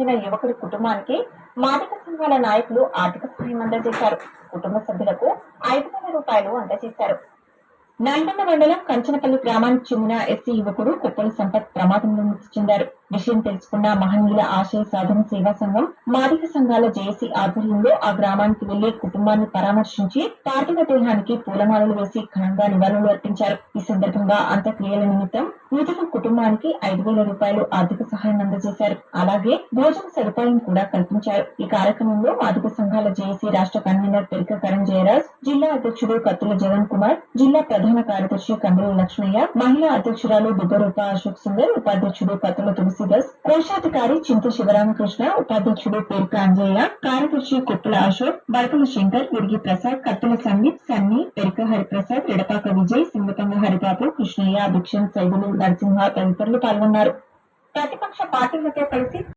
చెందిన యువకుడి కుటుంబానికి మాదిక సంఘాల నాయకులు ఆర్థిక సహాయం అందజేశారు. కుటుంబ సభ్యులకు ఐదు వేల రూపాయలు అందజేశారు. నల్గొండ మండలం కంచనపల్లి గ్రామానికి చెందిన ఎస్సీ యువకుడు కుప్పల సంపత్ ప్రమాదంలో మృతి చెందారు. విషయం తెలుసుకున్న మహనీయుల ఆశయ సాధన సేవా సంఘం మాదిక సంఘాల జేఏసీ ఆధ్వర్యంలో ఆ గ్రామానికి వెళ్ళి కుటుంబాన్ని పరామర్శించి పార్థివ దేహానికి పూలమాలలు వేసి ఘనంగా నివాళులు అర్పించారు. ఈ సందర్భంగా అంత్యక్రియల నిమిత్తం మృతుల కుటుంబానికి ఐదు వేల రూపాయలు ఆర్థిక సహాయం అందజేశారు. అలాగే భోజన సదుపాయం కూడా కల్పించారు. ఈ కార్యక్రమంలో మాదిక సంఘాల జేఏసీ రాష్ట్ర కన్వీనర్ పెరిక కరణ్ జయరాజ్ జిల్లా అధ్యక్షుడు కత్తుల జగన్ కుమార్ జిల్లా ప్రధాన కార్యదర్శి కందుల లక్ష్మయ్య మహిళా అధ్యక్షురాలు దుబ్బరూప అశోక్ సుందర్ ఉపాధ్యక్షుడు కత్తుల తులసిదాస్ కోశాధికారి చింత శివరామకృష్ణ ఉపాధ్యక్షుడు పేరుక అంజయ్య కార్యదర్శి కుప్పల అశోక్ బడకల శంకర్ విరిగి ప్రసాద్ కత్తుల సందీప్ సన్ని పెరిక హరిప్రసాద్ ఎడపాక విజయ్ సింగపంగ హరిబాబు కృష్ణయ్య అభిక్షన్ సైదులు నరసింహ తదితరులు పాల్గొన్నారు ప్రతిపక్ష పార్టీలతో కలిసి